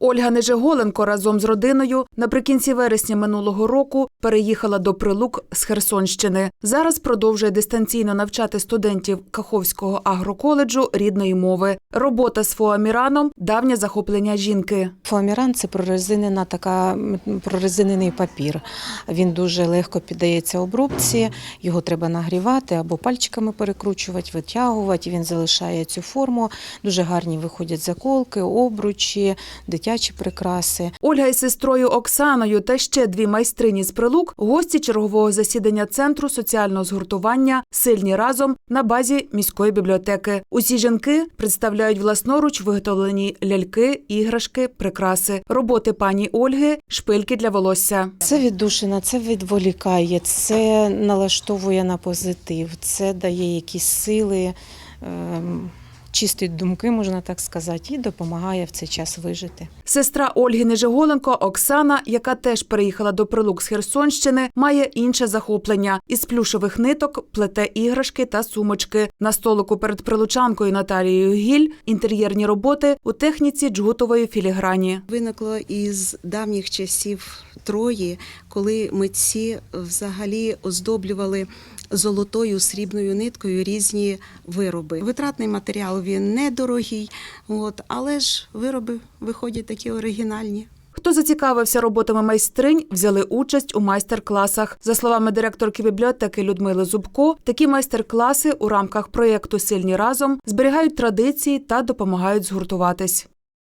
Ольга Нежеголенко разом з родиною наприкінці вересня минулого року переїхала до Прилук з Херсонщини. Зараз продовжує дистанційно навчати студентів Каховського агроколеджу рідної мови. Робота з фоаміраном давнє захоплення жінки. Фоаміран це прорезинена така прорезинений папір. Він дуже легко піддається обробці, його треба нагрівати або пальчиками перекручувати, витягувати. Він залишає цю форму. Дуже гарні виходять заколки, обручі, дитячі прикраси. Ольга із сестрою Оксаною та ще дві майстрині з Прилук гості чергового засідання центру соціального згуртування Сильні разом на базі міської бібліотеки. Усі жінки представляють власноруч виготовлені ляльки, іграшки, прикраси, роботи пані Ольги, шпильки для волосся. Це віддушина, це відволікає, це налаштовує на позитив, це дає якісь сили. Чистить думки, можна так сказати, і допомагає в цей час вижити. Сестра Ольги Нежеголенко Оксана, яка теж переїхала до Прилук з Херсонщини, має інше захоплення. Із плюшевих ниток плете іграшки та сумочки. На столику перед прилучанкою Наталією Гіль інтер'єрні роботи у техніці джгутової філіграні. Виникло із давніх часів Трої, коли митці взагалі оздоблювали золотою срібною ниткою різні вироби. Витратний матеріал він недорогий, от, але ж вироби виходять такі оригінальні. Хто зацікавився роботами майстринь, взяли участь у майстер-класах. За словами директорки бібліотеки Людмили Зубко, такі майстер-класи у рамках проєкту Сильні разом зберігають традиції та допомагають згуртуватись.